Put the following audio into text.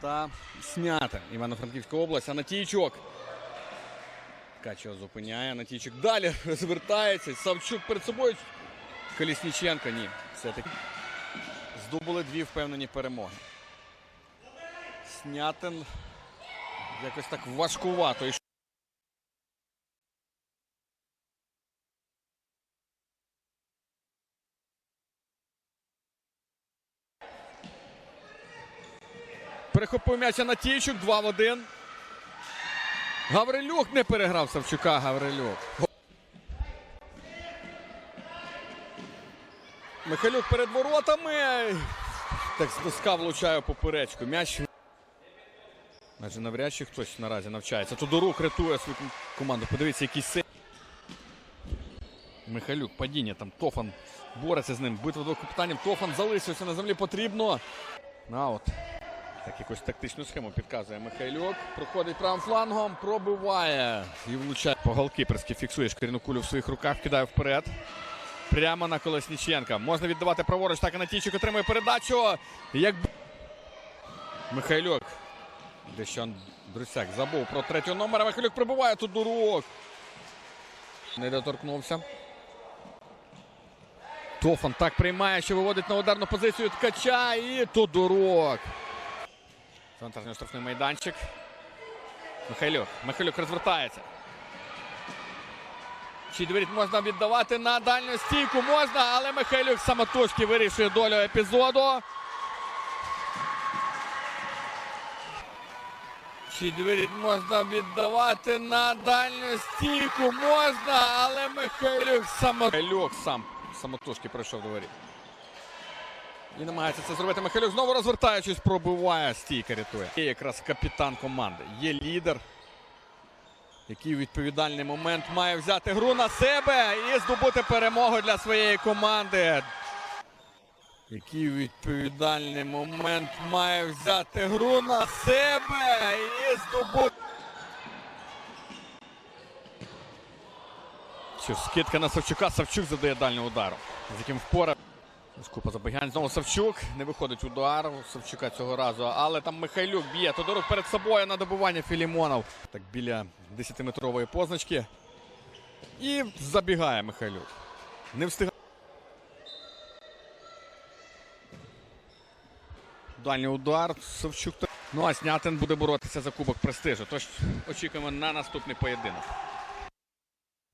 та снята Івано-Франківська область. Анатійчук. Ткачева зупиняє. Анатійчук далі звертається. Савчук перед собою. Колісніченко ні. Все-таки здобули дві впевнені перемоги. Снятин якось так важкувато. Перехопив м'яч Анатійчук 2 в 1. Гаврилюк не переграв Савчука. Гаврилюк. Михайлюк перед воротами. Так з влучає поперечку. М'яч. Майже навряд чи хтось наразі навчається. Тодорук рятує свою команду. Подивіться, який син. Михайлюк, падіння там. Тофан бореться з ним. Битва двох капітанів. Тофан залишився на землі. Потрібно. Аут. Так, якусь тактичну схему підказує Михайлюк. Проходить правим флангом, пробиває і влучає. По голкіперськи фіксує шкіряну кулю в своїх руках, кидає вперед. Прямо на Колесніченка. Можна віддавати праворуч. Так Анатійчик отримує передачу. Як... Михайлюк. Дещан Брусяк забув про третього номера. Михайлюк прибуває тут дурок. Не доторкнувся. Тофан так приймає, що виводить на ударну позицію ткача і Тодорок. Центральний штрафний майданчик. Михайлюк. Михайлюк розвертається. Чи дверить можна віддавати на дальню стійку? Можна, але Михайлюк самотужки вирішує долю епізоду. Чи дверить можна віддавати на дальню стійку? Можна, але Михайлюк само... Михайлюк сам самотужки пройшов до воріт. І намагається це зробити. Михайлюк знову розвертаючись, пробиває стійка рятує. Є якраз капітан команди. Є лідер, який у відповідальний момент має взяти гру на себе і здобути перемогу для своєї команди. Який відповідальний момент має взяти гру на себе і здобути. Скидка на Савчука. Савчук задає дальнього удару, з яким впора. Ось Купа забігань. Знову Савчук. Не виходить удар у Савчука цього разу. Але там Михайлюк б'є. Тодорук перед собою на добування Філімонов. Так біля 10-метрової позначки. І забігає Михайлюк. Не встигає. Дальній удар. Савчук. Ну а Снятин буде боротися за кубок престижу. Тож очікуємо на наступний поєдинок.